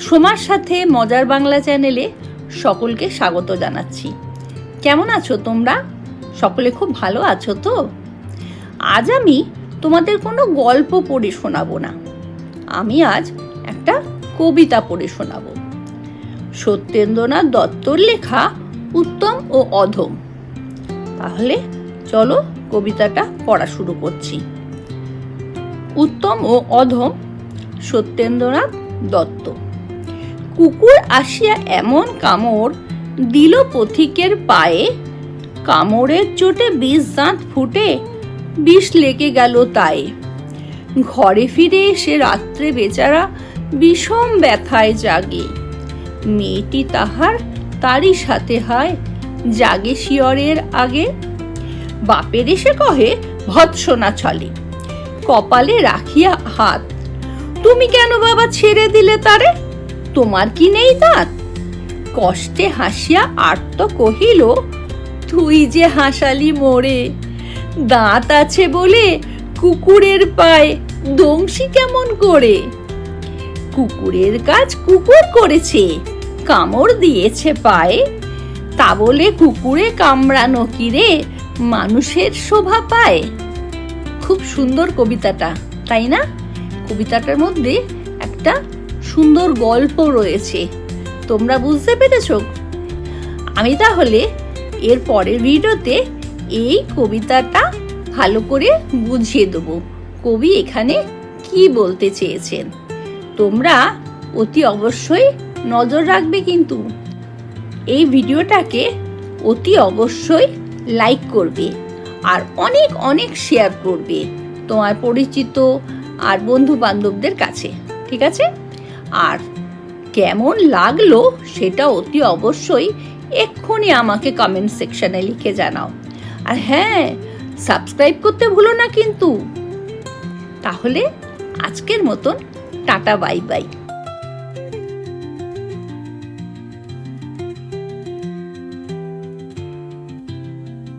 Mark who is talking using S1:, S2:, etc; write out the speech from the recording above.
S1: সোমার সাথে মজার বাংলা চ্যানেলে সকলকে স্বাগত জানাচ্ছি। কেমন আছো তোমরা? সকলে খুব ভালো আছো তো? আজ আমি তোমাদের কোনো গল্প পড়ে শোনাবো না। আমি আজ একটা কবিতা পড়ে শোনাবো। সত্যেন্দ্রনাথ দত্তর লেখা উত্তম ও অধম। তাহলে চলো কবিতাটা পড়া শুরু করছি। উত্তম ও অধম সত্যেন্দ্রনাথ দত্ত। কুকুর আসিয়া এমন কামড় দিল পথিকের পায়ে। কামড়ের চোটে বিষ দাঁত ফুটে, বিষ লেগে গেল তাই ঘরে ফিরে এসে রাত্রে বেচারা বিষম ব্যথায় জাগে। মেয়েটি তাহার তারই সাথে হয়, জাগে শিয়রের আগে। বাপের এসে কহে ভৎসনা চলে কপালে রাখিয়া হাত। তুমি কেন বাবা ছেড়ে দিলে তারে? তোমার কি নেই দাঁত? কষ্টে হাসিয়া আর্ত কহিল, তুই যে হাসালি মোরে, দাঁত আছে বলে কুকুরের পায়ে দংশি কেমন করে? কুকুরের কাজ কুকুর করেছে, কামড় দিয়েছে পায়ে। তা বলে কুকুরে কামড়ানো কিরে মানুষের শোভা পায়? খুব সুন্দর কবিতাটা, তাই না? কবিতাটার মধ্যে একটা সুন্দর গল্প রয়েছে। তোমরা বুঝতে পেরেছ? আমি তাহলে এর পরের ভিডিওতে এই কবিতাটা ভালো করে বুঝিয়ে দেবো। কবি এখানে কি বলতে চেয়েছেন? তোমরা অতি অবশ্যই নজর রাখবে কিন্তু। এই ভিডিওটাকে অতি অবশ্যই লাইক করবে আর অনেক অনেক শেয়ার করবে তোমার পরিচিত আর বন্ধু বান্ধবদের কাছে, ঠিক আছে? আর কেমন লাগল সেটা অতি অবশ্যই এক্ষুনি আমাকে কমেন্ট সেকশানে লিখে জানাও। আর হ্যাঁ সাবস্ক্রাইব করতে ভুলো না কিন্তু। তাহলে আজকের মতন, টাটা বাই বাই